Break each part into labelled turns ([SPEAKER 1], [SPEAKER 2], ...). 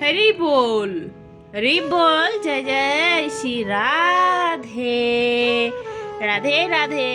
[SPEAKER 1] হরি বল হরি বল জয় জয়, শ্রী রাধে। রাধে রাধে।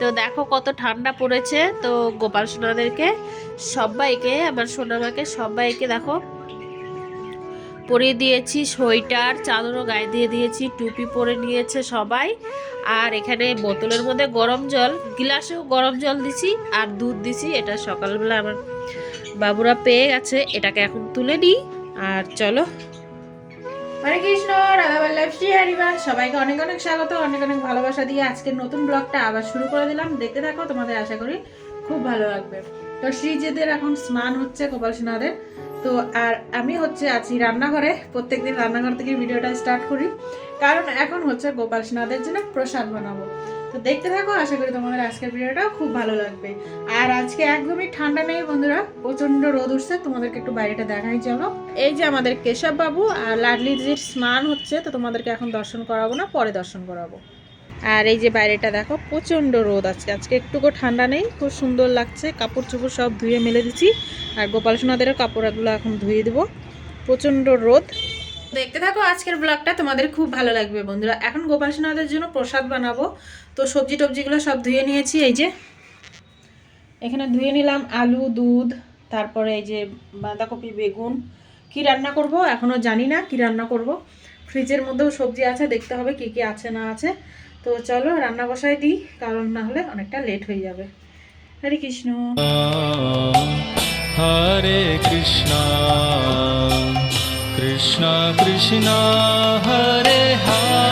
[SPEAKER 1] তো দেখো কত ঠান্ডা পড়েছে। তো গোপাল সোনাদেরকে সবাইকে, আমার সোনামাকে সবাইকে দেখো পরিয়ে দিয়েছি সোয়েটার, চাদরও গায়ে দিয়ে দিয়েছি, টুপি পরে নিয়েছে সবাই। আর এখানে বোতলের মধ্যে গরম জল, গিলাসেও গরম জল দিছি আর দুধ দিছি। এটা সকালবেলা আমার বাবুরা পেয়ে গেছে। এটাকে এখন তুলে নিই। আর চলো। হরে কৃষ্ণ রাধাবল্লভ শ্রী হরিবার সবাইকে অনেক অনেক স্বাগত, অনেক অনেক ভালোবাসা দিয়ে আজকের নতুন ব্লগটা আবার শুরু করে দিলাম। দেখতে থাকো, তোমাদের আশা করি খুব ভালো লাগবে। তো শ্রীজিদের এখন স্নান হচ্ছে গোপাল সোনাদের তো আর আমি হচ্ছে আছি রান্নাঘরে, প্রত্যেকদিন রান্নাঘর থেকে ভিডিওটা স্টার্ট করি। কারণ এখন হচ্ছে গোপাল সোনাদের জন্য প্রসাদ বানাবো। তো দেখতে থাকো, আশা করি তোমাদের আজকের ভিডিওটা খুব ভালো লাগবে। আর আজকে একদমই ঠান্ডা নেই বন্ধুরা প্রচণ্ড রোদ উঠছে, তোমাদেরকে একটু বাইরেটা দেখাই চলো। এই যে আমাদের কেশব বাবু আর লাডলির যে স্নান হচ্ছে, তো তোমাদেরকে এখন দর্শন করাবো না, পরে দর্শন করাবো। আর এই যে বাইরেটা দেখো প্রচণ্ড রোদ আজকে আজকে একটুকু ঠান্ডা নেই, খুব সুন্দর লাগছে কাপড় চোপড় সব ধুয়ে মেলে দিচ্ছি, আর গোপাল সোনাদেরও কাপড়গুলো এখন ধুয়ে দেবো। প্রচণ্ড রোদ। দেখতে থাকো, আজকের ব্লগটা তোমাদের খুব ভালো লাগবে বন্ধুরা। এখন গোপাল সোনাদের জন্য প্রসাদ বানাবো। তো সবজি টবজিগুলো সব ধুয়ে নিয়েছি, এই যে। এখানে ধুয়ে নিলাম আলু, দুধ, তারপরে এই যে বাঁধাকপি, বেগুন। কি রান্না করব এখনও জানি না, কি রান্না করব। ফ্রিজের মধ্যেও সবজি আছে, দেখতে হবে কি কি আছে, না আছে। তো চলো রান্না বসাই দিই, কারণ না হলে অনেকটা লেট হয়ে যাবে। হরে কৃষ্ণ।
[SPEAKER 2] হরে কৃষ্ণ। कृष्णा कृष्णा हरे हरे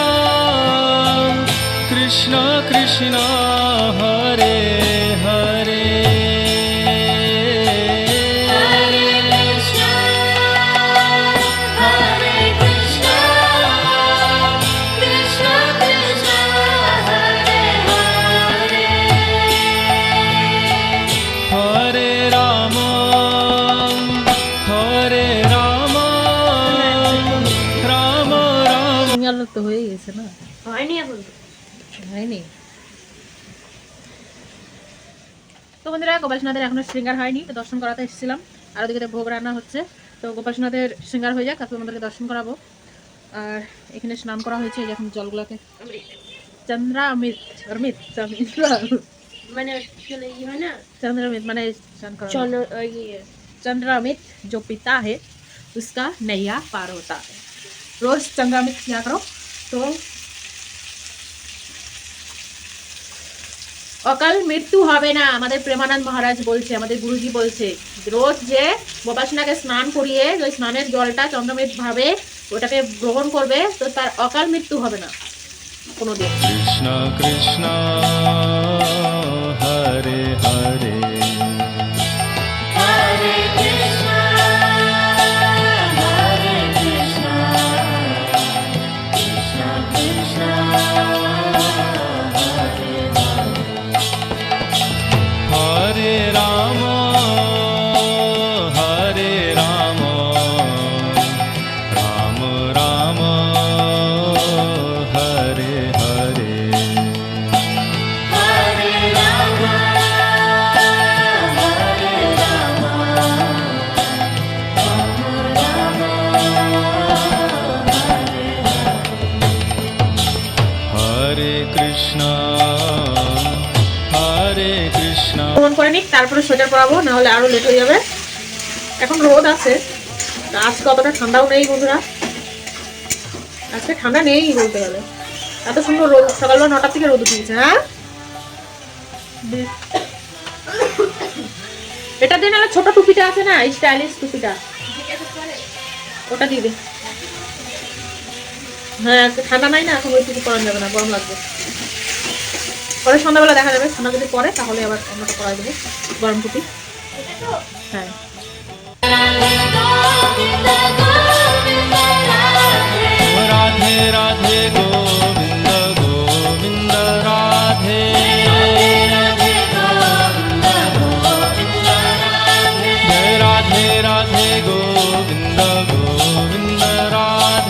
[SPEAKER 2] राम
[SPEAKER 1] সিঙ্গালো তো হয়ে গেছে না
[SPEAKER 3] হয়নি এখন
[SPEAKER 1] হয়নি তো বন্ধুরা গোপাল সোনাদের এখনো শৃঙ্গার হয়নি তো দর্শন করাতে এসেছিলাম আর ওদিকে তো ভোগ রান্না হচ্ছে তো গোপাল সোনাদের শৃঙ্গার হয়ে যাক তারপর আমাদেরকে দর্শন করাবো আর এখানে স্নান করা হয়েছে এই যে এখন জলগুলোকে চন্দ্রা অমিত অমিত চন্দ্রা
[SPEAKER 3] মানে চলে ই হয় না
[SPEAKER 1] चंद्रमित मैंने स्नान करा
[SPEAKER 3] চন্দ্র ইয়ে
[SPEAKER 1] चंद्रमित जो पिता है उसका नैया पार होता है रोज चंद्रमित किया करो तो অকাল মৃত্যু হবে না আমাদের প্রেমানন্দ মহারাজ বলছে আমাদের গুরুজি বলছে রোজ যে গোপাসনাকে স্নান করিয়ে ওই স্নানের জলটা চন্দ্রমিত ভাবে ওটাকে গ্রহণ করবে তো তার অকাল মৃত্যু হবে না কোনোদিন
[SPEAKER 2] कृष्ण कृष्ण हरे हरे
[SPEAKER 1] ফোন করে তারপরে সোয়েটার পরাবো না হলে আরও লেট হয়ে যাবে। এখন রোদ আছে আজকে অতটা ঠান্ডাও নেই বন্ধুরা। আজকে ঠান্ডা নেই বলতে গেলে। এত সুন্দর রোদ, সকালবেলা নটার থেকে রোদ উঠে গেছে হ্যাঁ।
[SPEAKER 2] এটা দিয়ে নাহলে ছোট টুপিটা আছে না, স্টাইলিশ টুপিটা? ওটা দিয়ে দে হ্যাঁ ঠান্ডা নাই না, এখন ওই কিছু করা যাবে না, গরম লাগবে। পরে সন্ধ্যাবেলা দেখা যাবে ঠান্ডা যদি পরে, তাহলে আবার অন্যটা করা দেবো, গরম টুপি হ্যাঁ।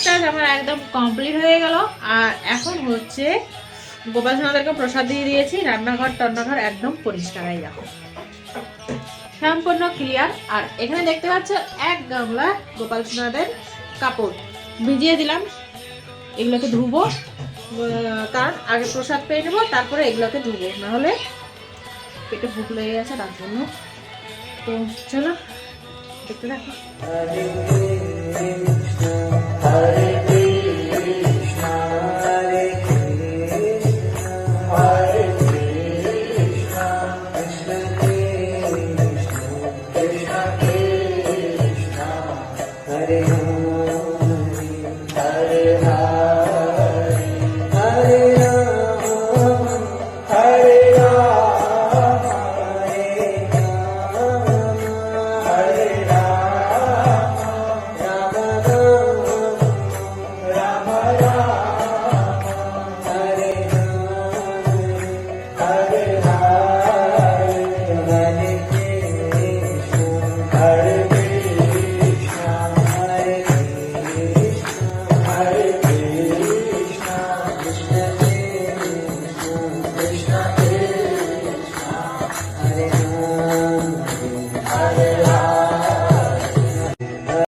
[SPEAKER 2] কাজ টাজ আমার একদম কমপ্লিট হয়ে গেল। আর এখন হচ্ছে গোপাল সোনাদেরকে প্রসাদ দিয়ে দিয়েছি। রান্নাঘর টান্নাঘর একদম পরিষ্কার হয়ে যাবে সম্পূর্ণ ক্লিয়ার আর এখানে দেখতে পাচ্ছ এক গামলা গোপাল সোনাদের কাপড়। ভিজিয়ে দিলাম। এগুলোকে ধুবো। কারণ আগে প্রসাদ পেয়ে নেব, তারপরে এগুলোকে ধুবো। নাহলে পেটে ভুক লেগে গেছে, তার জন্য। তো চলো, দেখতে থাকো।
[SPEAKER 4] Hare Hare.